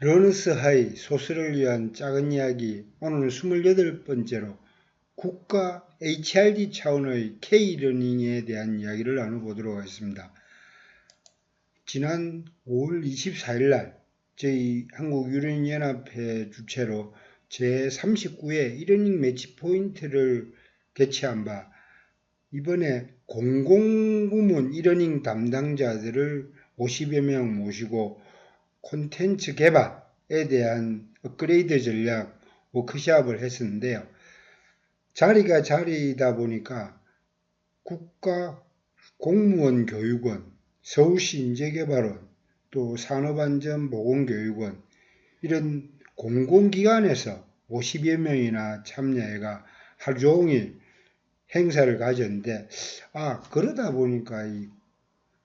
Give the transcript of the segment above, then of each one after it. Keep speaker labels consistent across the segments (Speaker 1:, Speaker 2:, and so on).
Speaker 1: 러너스 하이 소설을 위한 작은 이야기 오늘 28번째로 국가 HRD 차원의 K-러닝에 대한 이야기를 나눠보도록 하겠습니다. 지난 5월 24일 날 저희 한국유럽연합회 주최로 제39회 이러닝 매치 포인트를 개최한 바 이번에 공공부문 이러닝 담당자들을 50여 명 모시고 콘텐츠 개발에 대한 업그레이드 전략 워크샵을 했었는데요. 자리가 자리이다 보니까 국가 공무원 교육원, 서울시 인재개발원, 또 산업안전보건교육원 이런 공공기관에서 50여 명이나 참여해가 하루 종일 행사를 가졌는데 아 그러다 보니까 이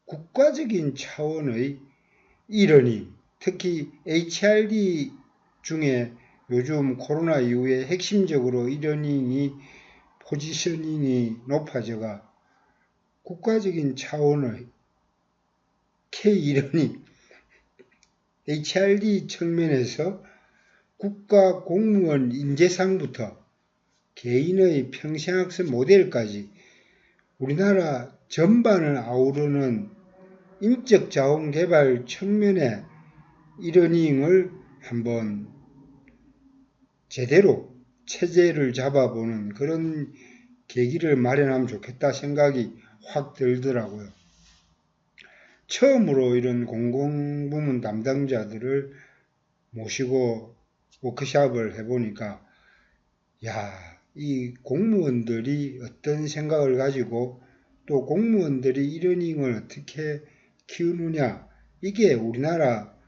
Speaker 1: 국가적인 차원의 이러니 특히 HRD 중에 요즘 코로나 이후에 핵심적으로 이러닝이 포지셔닝이 높아져가 국가적인 차원의 K 이러닝 HRD 측면에서 국가 공무원 인재상부터 개인의 평생학습 모델까지 우리나라 전반을 아우르는 인적 자원 개발 측면의 이러닝을 한번 제대로 체제를 잡아보는 그런 계기를 마련하면 좋겠다 생각이 확 들더라고요. 처음으로 이런 공공부문 담당자들을 모시고 워크샵을 해보니까 야, 이 공무원들이 어떤 생각을 가지고 또 공무원들이 이러닝을 어떻게 키우느냐 이게 우리나라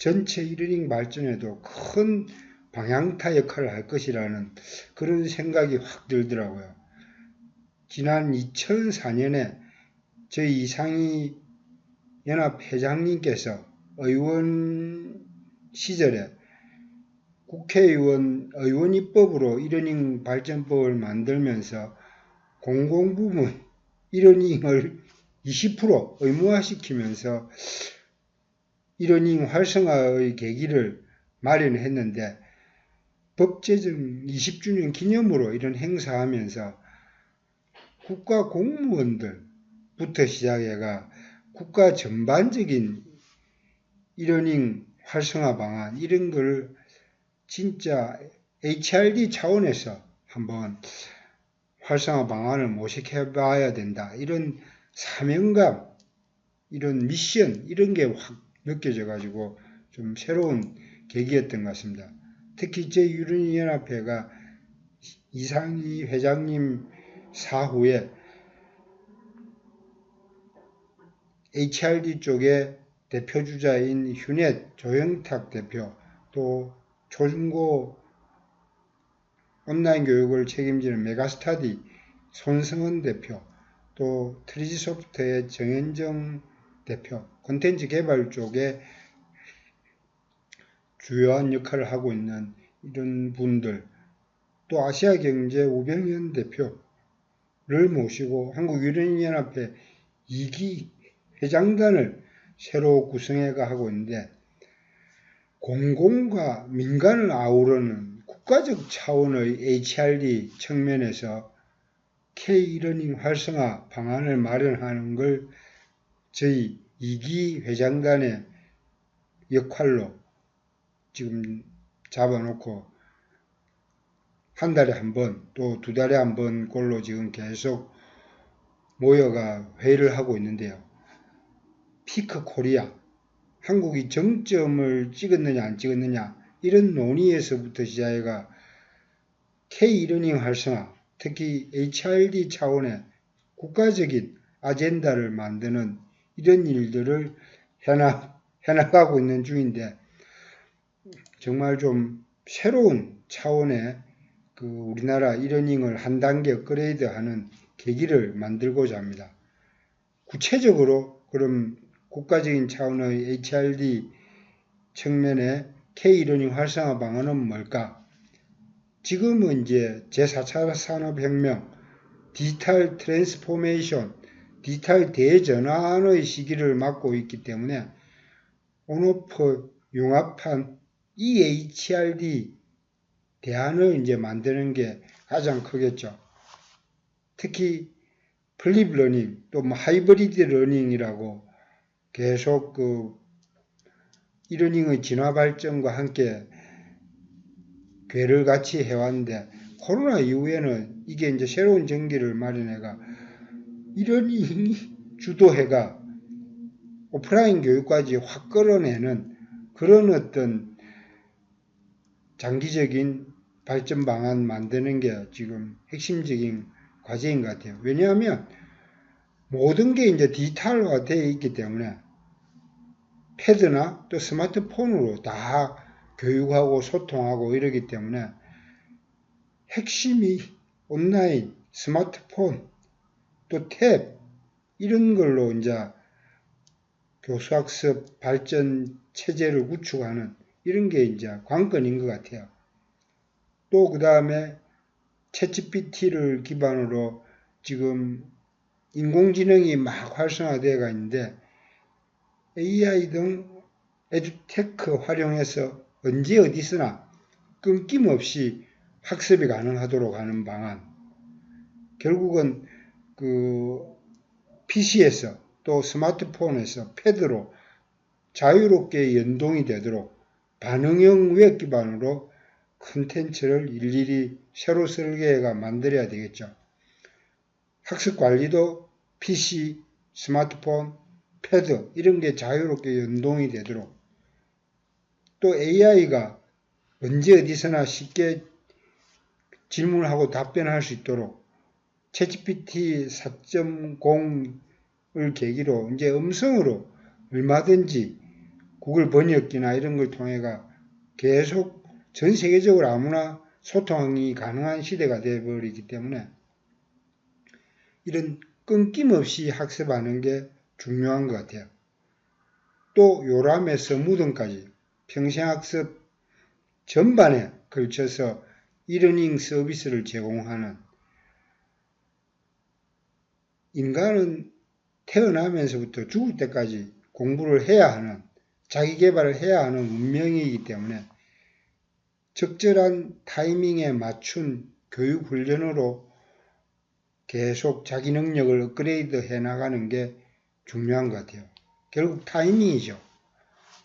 Speaker 1: 전체 이러닝 발전에도 큰 방향타 역할을 할 것이라는 그런 생각이 확 들더라고요. 지난 2004년에 저희 이상희 연합 회장님께서 의원 시절에 국회의원 의원 입법으로 이러닝 발전법을 만들면서 공공부문 이러닝을 20% 의무화시키면서 이러닝 활성화의 계기를 마련했는데 법제정 20주년 기념으로 이런 행사하면서 국가 공무원들부터 시작해가 국가 전반적인 이러닝 활성화 방안 이런 걸 진짜 HRD 차원에서 한번 활성화 방안을 모색해 봐야 된다. 이런 사명감, 이런 미션, 이런 게 확 느껴져 가지고 좀 새로운 계기였던 것 같습니다. 특히 제6인연합회가 이상희 회장님 사후에 HRD 쪽에 대표주자인 휴넷 조영탁 대표 또 초중고 온라인 교육을 책임지는 메가스타디 손승원 대표 또 트리지소프트의 정현정 대표 콘텐츠 개발 쪽에 주요한 역할을 하고 있는 이런 분들 또 아시아경제 우병현 대표를 모시고 한국유럽연합회 2기 회장단을 새로 구성해가 하고 있는데 공공과 민간을 아우르는 국가적 차원의 HRD 측면에서 K-러닝 활성화 방안을 마련하는 걸 저희 이기 회장단의 역할로 지금 잡아놓고 한 달에 한 번, 또 두 달에 한 번 꼴로 지금 계속 모여가 회의를 하고 있는데요. 피크 코리아, 한국이 정점을 찍었느냐 안 찍었느냐 이런 논의에서부터 시작해가 K-러닝 활성화, 특히 HRD 차원의 국가적인 아젠다를 만드는 이런 일들을 해나, 해나가고 있는 중인데 정말 좀 새로운 차원의 그 우리나라 이러닝을 한 단계 업그레이드하는 계기를 만들고자 합니다. 구체적으로 그럼 국가적인 차원의 HRD 측면의 K-러닝 활성화 방안은 뭘까? 지금은 이제 제4차 산업혁명, 디지털 트랜스포메이션, 디지털 대전환의 시기를 맞고 있기 때문에 온오프 융합한 EHRD 대안을 이제 만드는 게 가장 크겠죠. 특히 플립 러닝 또 뭐 하이브리드 러닝이라고 계속 그 이러닝의 진화 발전과 함께 괴를 같이 해왔는데 코로나 이후에는 이게 이제 새로운 전기를 마련해가 이러닝이 주도해가 오프라인 교육까지 확 끌어내는 그런 어떤 장기적인 발전 방안 만드는 게 지금 핵심적인 과제인 것 같아요. 왜냐하면 모든 게 이제 디지털화 되어 있기 때문에 패드나 또 스마트폰으로 다 교육하고 소통하고 이러기 때문에 핵심이 온라인, 스마트폰, 또 탭, 이런 걸로 이제 교수학습 발전 체제를 구축하는 이런 게 이제 관건인 것 같아요. 또 그 다음에 챗GPT를 기반으로 지금 인공지능이 막 활성화되어가 있는데 AI 등 에듀테크 활용해서 언제 어디서나 끊김없이 학습이 가능하도록 하는 방안. 결국은 그 PC에서 또 스마트폰에서 패드로 자유롭게 연동이 되도록 반응형 웹 기반으로 컨텐츠를 일일이 새로 설계해가 만들어야 되겠죠. 학습 관리도 PC, 스마트폰, 패드 이런 게 자유롭게 연동이 되도록 또 AI가 언제 어디서나 쉽게 질문하고 답변할 수 있도록 챗GPT 4.0을 계기로 이제 음성으로 얼마든지 구글 번역기나 이런 걸 통해가 계속 전 세계적으로 아무나 소통이 가능한 시대가 되어버리기 때문에 이런 끊김없이 학습하는 게 중요한 것 같아요. 또 요람에서 무덤까지 평생학습 전반에 걸쳐서 이러닝 서비스를 제공하는 인간은 태어나면서부터 죽을 때까지 공부를 해야 하는 자기 개발을 해야 하는 운명이기 때문에 적절한 타이밍에 맞춘 교육 훈련으로 계속 자기 능력을 업그레이드 해 나가는 게 중요한 것 같아요. 결국 타이밍이죠.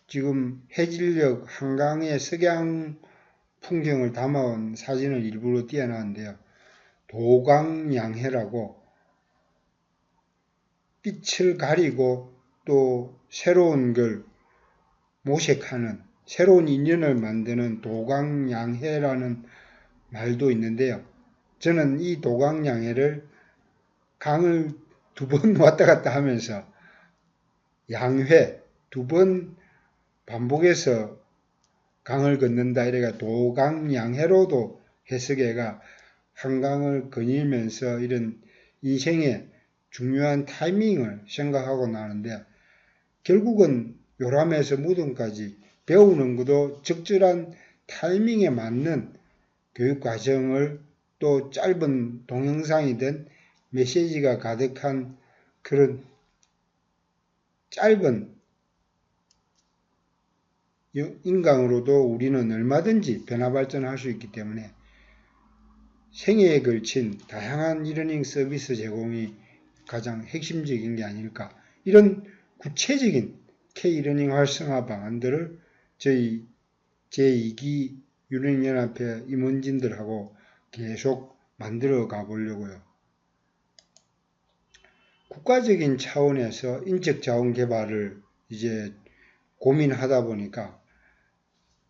Speaker 1: 지금 해질녘 한강의 석양 풍경을 담아온 사진을 일부러 띄어놨는데요. 도광양해라고 빛을 가리고 또 새로운 걸 모색하는 새로운 인연을 만드는 도광양해라는 말도 있는데요. 저는 이 도광양해를 강을 두 번 왔다 갔다 하면서 양회 두 번 반복해서 강을 걷는다 이래가 도강양해로도 해석해가 한강을 거닐면서 이런 인생의 중요한 타이밍을 생각하고 나는데 결국은 요람에서 무덤까지 배우는 것도 적절한 타이밍에 맞는 교육 과정을 또 짧은 동영상이든 메시지가 가득한 그런 짧은 인강으로도 우리는 얼마든지 변화 발전할 수 있기 때문에 생애에 걸친 다양한 이러닝 서비스 제공이 가장 핵심적인 게 아닐까. 이런 구체적인 K-러닝 활성화 방안들을 저희 제2기 유능연합회 임원진들하고 계속 만들어 가보려고요. 국가적인 차원에서 인적 자원 개발을 이제 고민하다 보니까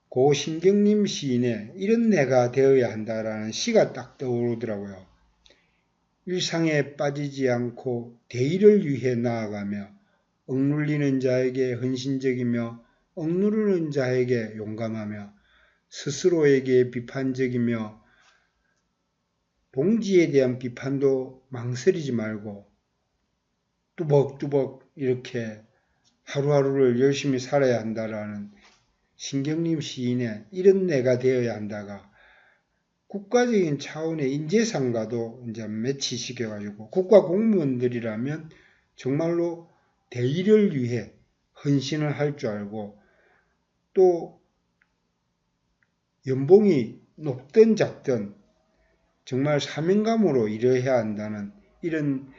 Speaker 1: 고신경님 시인의 이런 내가 되어야 한다라는 시가 딱 떠오르더라고요. 일상에 빠지지 않고 대의를 위해 나아가며 억눌리는 자에게 헌신적이며 억누르는 자에게 용감하며 스스로에게 비판적이며 동지에 대한 비판도 망설이지 말고 뚜벅뚜벅 이렇게 하루하루를 열심히 살아야 한다라는 신경림 시인의 이런 내가 되어야 한다가 국가적인 차원의 인재상과도 이제 매치시켜가지고 국가 공무원들이라면 정말로 대의를 위해 헌신을 할 줄 알고 또 연봉이 높든 작든 정말 사명감으로 일해야 한다는 이런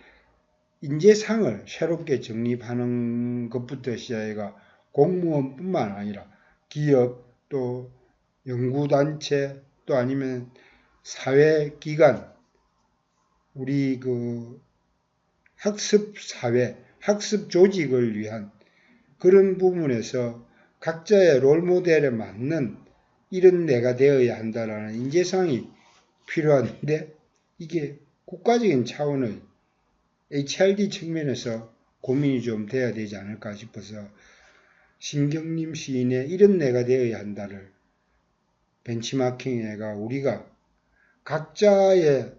Speaker 1: 인재상을 새롭게 정립하는 것부터 시작해가 공무원뿐만 아니라 기업 또 연구단체 또 아니면 사회기관 우리 그 학습 사회 학습 조직을 위한 그런 부분에서 각자의 롤 모델에 맞는 이런 내가 되어야 한다라는 인재상이 필요한데 이게 국가적인 차원의 HRD 측면에서 고민이 좀 돼야 되지 않을까 싶어서 신경림 시인의 이런 내가 되어야 한다를 벤치마킹해가 우리가 각자의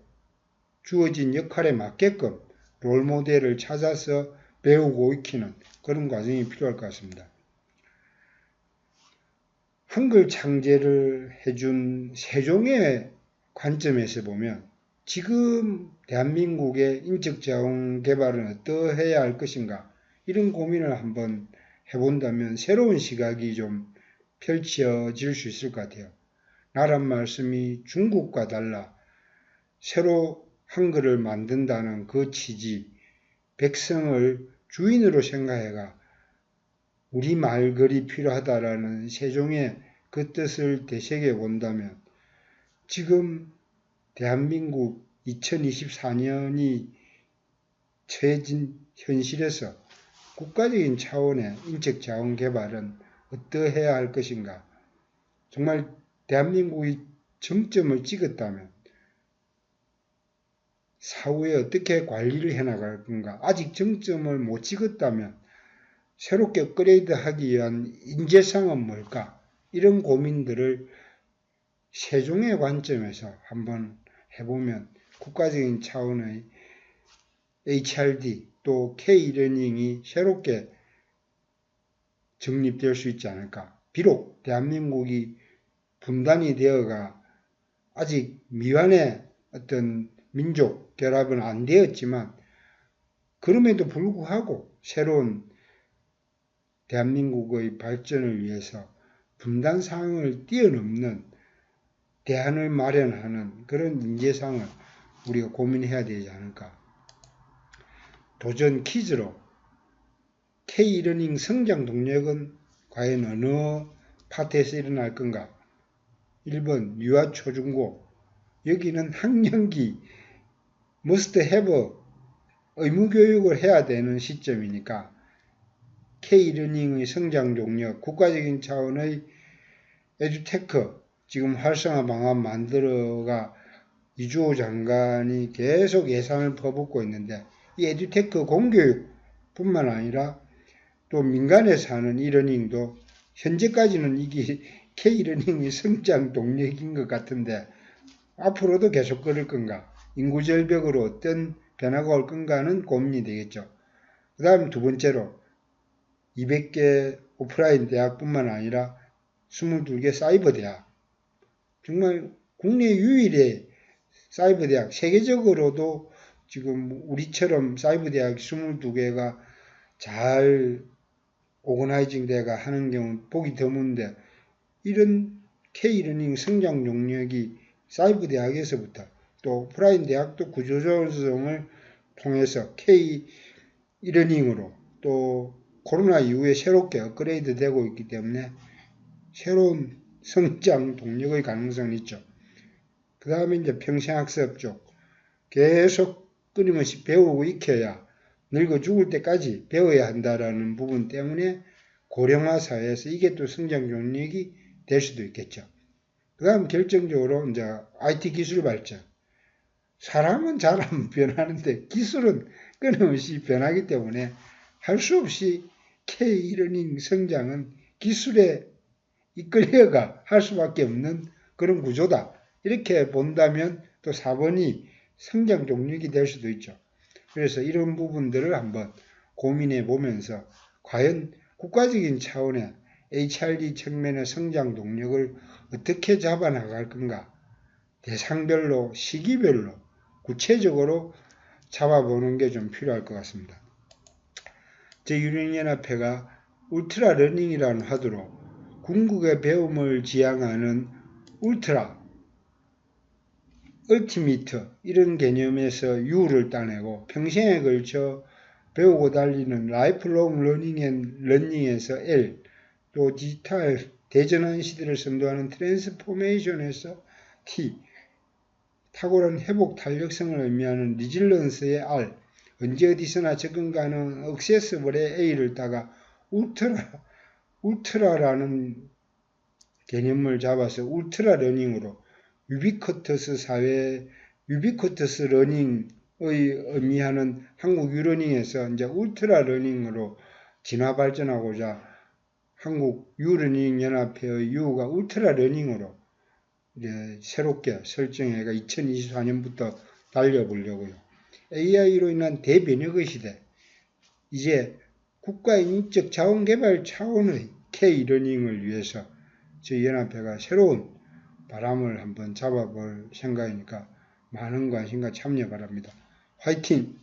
Speaker 1: 주어진 역할에 맞게끔 롤 모델을 찾아서 배우고 익히는 그런 과정이 필요할 것 같습니다. 한글 창제를 해준 세종의 관점에서 보면 지금 대한민국의 인적 자원 개발은 어떠해야 할 것인가 이런 고민을 한번 해본다면 새로운 시각이 좀 펼쳐질 수 있을 것 같아요. 나란 말씀이 중국과 달라 새로 한글을 만든다는 그 취지, 백성을 주인으로 생각해가 우리 말글이 필요하다라는 세종의 그 뜻을 되새겨 본다면 지금 대한민국 2024년이 처해진 현실에서 국가적인 차원의 인적 자원 개발은 어떠해야 할 것인가? 정말 대한민국이 정점을 찍었다면 사후에 어떻게 관리를 해나갈 건가? 아직 정점을 못 찍었다면 새롭게 업그레이드 하기 위한 인재상은 뭘까? 이런 고민들을 세종의 관점에서 한번 해보면 국가적인 차원의 HRD 또 K-러닝이 새롭게 정립될 수 있지 않을까. 비록 대한민국이 분단이 되어가 아직 미완의 어떤 민족 결합은 안 되었지만 그럼에도 불구하고 새로운 대한민국의 발전을 위해서 분단 상황을 뛰어넘는 대안을 마련하는 그런 인재상을 우리가 고민해야 되지 않을까. 도전 퀴즈로 K-러닝 성장 동력은 과연 어느 파트에서 일어날 건가? 1번 유아 초중고. 여기는 학년기 must have 의무 교육을 해야 되는 시점이니까 K-러닝의 성장 동력, 국가적인 차원의 에듀테크 지금 활성화 방안 만들어가 이주호 장관이 계속 예산을 퍼붓고 있는데 이 에듀테크 공교육뿐만 아니라 또 민간에서 하는 이러닝도 현재까지는 이게 K-러닝의 성장 동력인 것 같은데 앞으로도 계속 그럴 건가? 인구 절벽으로 어떤 변화가 올 건가는 고민이 되겠죠. 그 다음 두 번째로 200개 오프라인 대학뿐만 아니라 22개 사이버 대학. 정말 국내 유일의 사이버 대학. 세계적으로도 지금 우리처럼 사이버 대학 22개가 잘 오거나이징 대가 하는 경우 보기 드문데 이런 K-러닝 성장 용력이 사이버 대학에서부터 또 오프라인 대학도 구조조정을 통해서 K-러닝으로 또 코로나 이후에 새롭게 업그레이드 되고 있기 때문에 새로운 성장 동력의 가능성이 있죠. 그 다음에 이제 평생학습 쪽 계속 끊임없이 배우고 익혀야 늙어 죽을 때까지 배워야 한다라는 부분 때문에 고령화 사회에서 이게 또 성장 용력이 될 수도 있겠죠. 그 다음 결정적으로 이제 IT 기술 발전. 사람은 잘하면 변하는데 기술은 끊임없이 변하기 때문에 할 수 없이 K-러닝 성장은 기술에 이끌려가 할 수밖에 없는 그런 구조다. 이렇게 본다면 또 4번이 성장 동력이 될 수도 있죠. 그래서 이런 부분들을 한번 고민해 보면서 과연 국가적인 차원의 HRD 측면의 성장 동력을 어떻게 잡아나갈 건가? 대상별로, 시기별로, 구체적으로 잡아보는 게 좀 필요할 것 같습니다. 제 유령연합회가 울트라 러닝이라는 화두로 궁극의 배움을 지향하는 울트라, 얼티미트 이런 개념에서 U를 따내고 평생에 걸쳐 배우고 달리는 라이프롱 러닝 앤 러닝에서 L, 또 디지털 대전환 시대를 선도하는 트랜스포메이션에서 T, 탁월한 회복 탄력성을 의미하는 리질런스의 R, 언제 어디서나 접근 가능한 억세스블의 A를 따가 울트라, 울트라라는 개념을 잡아서 울트라 러닝으로 유비쿼터스 사회, 유비쿼터스 러닝의 의미하는 한국 유러닝에서 이제 울트라 러닝으로 진화 발전하고자 한국 유러닝 연합회의 유가 울트라 러닝으로 이제 새롭게 설정해가 2024년부터 달려보려고요. AI로 인한 대변혁의 시대. 이제 국가 인적 자원 개발 차원의 K-러닝을 위해서 저희 연합회가 새로운 바람을 한번 잡아볼 생각이니까 많은 관심과 참여 바랍니다. 화이팅!